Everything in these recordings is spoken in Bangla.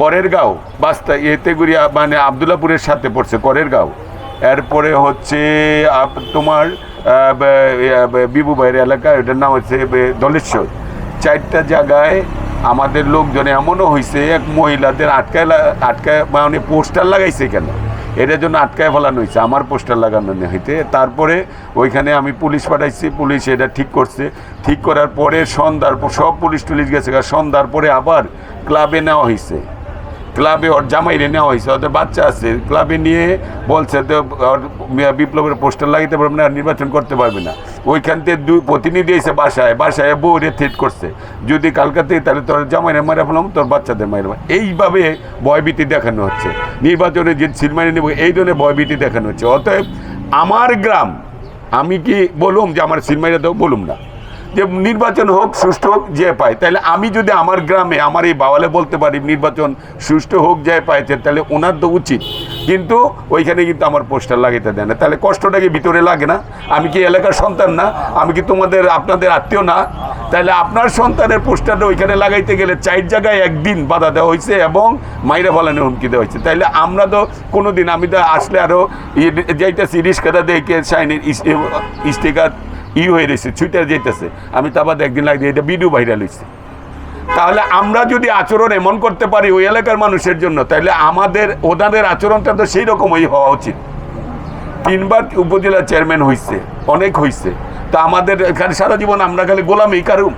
করের গাঁও। বাস্তা এতেগুড়িয়া মানে আবদুল্লাপুরের সাথে পড়ছে করের গাঁও। এরপরে হচ্ছে তোমার বিবু ভাইয়ের এলাকা, এটার নাম হচ্ছে দলেশ্বর। চারটা জায়গায় আমাদের লোকজনে এমনও হয়েছে এক মহিলাদের আটকায় আটকায় মানে পোস্টার লাগাইছে কেন? এটার জন্য আটকায় ফেলানো হয়েছে আমার পোস্টার লাগানো হইতে। তারপরে ওইখানে আমি পুলিশ পাঠাইছি, পুলিশ এটা ঠিক করছে। ঠিক করার পরে সন্ধ্যার সব পুলিশ টুলিশ গেছে সন্ধ্যার পরে আবার ক্লাবে নেওয়া হয়েছে ক্লাবে ওর জামাইরে নেওয়া হয়েছে। ওদের বাচ্চা আছে। ক্লাবে নিয়ে বলছে তো বিপ্লবের পোস্টার লাগাইতে পারবে না নির্বাচন করতে পারবে না। ওইখান থেকে দুই প্রতিনিধি এসে বাসায় বাসায় বউরে থ্রেট করছে। যদি কালকাতে তাহলে তোর জামাইরে মারা ফেলাম, তোর বাচ্চাদের মায়ের এইভাবে ভয়ভীতি দেখানো হচ্ছে। নির্বাচনে যে সিলমারি নেব, এই ধরনের ভয়ভীতি দেখানো হচ্ছে। অতএব আমার গ্রাম, আমি কি বলুম যে, আমার সিলমারিয়া তো বলুম না। যে নির্বাচন হোক, সুষ্ঠু হোক, যে পায়। তাহলে আমি যদি আমার গ্রামে, আমার এই বাওয়ালে বলতে পারি, নির্বাচন সুষ্ঠু হোক, যে পাইছে, তাহলে ওনার তো উচিত। কিন্তু ওইখানে কিন্তু আমার পোস্টার লাগাইতে দেয় না। তাহলে কষ্টটা কি ভিতরে লাগে না? আমি কি এলাকার সন্তান না? আমি কি তোমাদের, আপনাদের আত্মীয় না? তাহলে আপনার সন্তানের পোস্টারটা ওইখানে লাগাইতে গেলে চার জায়গায় একদিন বাধা দেওয়া হয়েছে এবং মাইরা ফলানোর হুমকি দেওয়া হয়েছে। তাইলে আমরা তো কোনো দিন আমি তো আসলে আরও যাইতেছি রিস্কাটা দেখে, সাইনের স্টিকার ই হয়ে রয়েছে ছুটে যেতেছে আমি তো আবার একদিন লাগছে এটা ভিডিও ভাইরাল হয়েছে তাহলে আমরা যদি আচরণ এমন করতে পারি ওই এলাকার মানুষের জন্য, তাহলে আমাদের ওনাদের আচরণটা তো সেই রকমই হওয়া উচিত। তিনবার উপজেলা চেয়ারম্যান হয়েছে অনেক হয়েছে তা আমাদের এখানে সারা জীবন আমরা খালি গোলামি কারুম।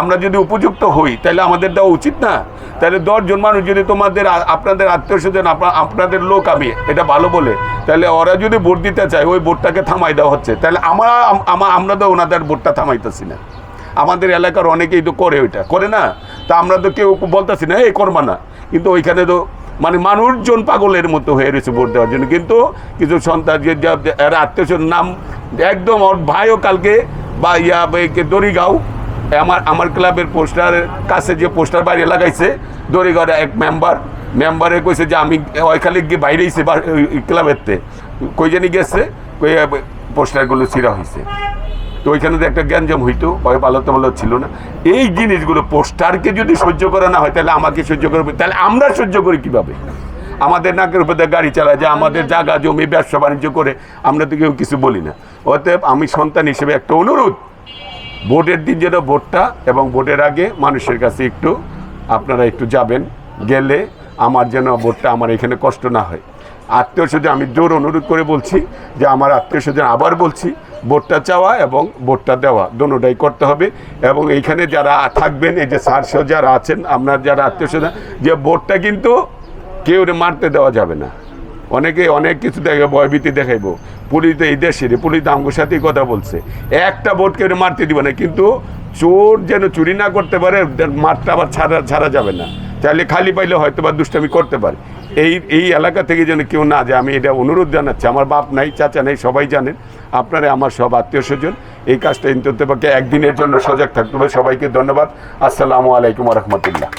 আমরা যদি উপযুক্ত হই, তাহলে আমাদের দেওয়া উচিত না। তাহলে দশজন মানুষ যদি তোমাদের আপনাদের আত্মীয় স্বজন আপনাদের লোক আমি, এটা ভালো বলে, তাহলে ওরা যদি ভোট দিতে চায়, ওই ভোটটাকে থামাই দেওয়া হচ্ছে। তাহলে আমরা আমরা তো ওনাদের ভোটটা থামাইতেছি না। আমাদের এলাকার অনেকেই তো করে ওইটা। করে না? তা আমরা তো কেউ বলতেছি না, এই করবা না। কিন্তু ওইখানে তো মানে মানুষজন পাগলের মতো হয়ে রয়েছে ভোট দেওয়ার জন্য। কিন্তু কিছু সন্তান যে আত্মীয় নাম একদম ওর ভাইও কালকে বা ইয়া দড়িগাঁও আমার আমার ক্লাবের পোস্টারের কাছে যে পোস্টার বাইরে লাগাইছে দড়িগাঁওয়ের এক মেম্বার মেম্বারে কইছে যে আমি ওইখানে গিয়ে বাইরেইছে ক্লাবেরতে। কই জানি গেছে, কই পোস্টারগুলো ছিঁড়া হয়েছে তো ওইখানে তো একটা গ্যাঞ্জাম হইতো, ওই ভালো তো ভালো ছিল না। এই জিনিসগুলো পোস্টারকে যদি সহ্য করা না হয়, তাহলে আমাকে সহ্য করবে তাহলে আমরা সহ্য করি কীভাবে? আমাদের নাকের উপর গাড়ি চালায়, যে আমাদের জায়গা জমি ব্যবসা বাণিজ্য করে, আমরা তো কেউ কিছু বলি না। অতএব আমি সন্তান হিসেবে একটা অনুরোধ ভোটের দিন যেন ভোটটা এবং ভোটের আগে মানুষের কাছে একটু আপনারা একটু যাবেন, গেলে আমার যেন ভোটটা আমার এখানে কষ্ট না হয়। আত্মীয় স্বজন, আমি জোর অনুরোধ করে বলছি যে আমার আত্মীয় স্বজন আবার বলছি, ভোটটা চাওয়া এবং ভোটটা দেওয়া দোনোটাই করতে হবে এবং এইখানে যারা থাকবেন, এই যে সহ যারা আছেন, আপনার যারা আত্মীয় স্বজন, যে ভোটটা কিন্তু কেউ মারতে দেওয়া যাবে না। অনেকে অনেক কিছু দেখে ভয়ভীতি দেখাইবো। পুলিশ তো এই দেশের পুলিশ তো আমার সাথেই কথা বলছে। একটা ভোট কেউ মারতে দিবে না, কিন্তু চোর যেন চুরি না করতে পারে মারটা আবার ছাড়া ছাড়া যাবে না। তাহলে খালি পাইলে হয়তো বা দুষ্টামি করতে পারে। এই এই এলাকা থেকে যেন কেউ না যায়, আমি এটা অনুরোধ জানাচ্ছি। আমার বাপ নাই, চাচা নাই, সবাই জানেন। আপনারা আমার সব আত্মীয় স্বজন, এই কাজটা ইন্ততে পক্ষে একদিনের জন্য সজাগ থাকতে হবে। সবাইকে ধন্যবাদ। আসসালামু আলাইকুম রহমতুল্লাহ।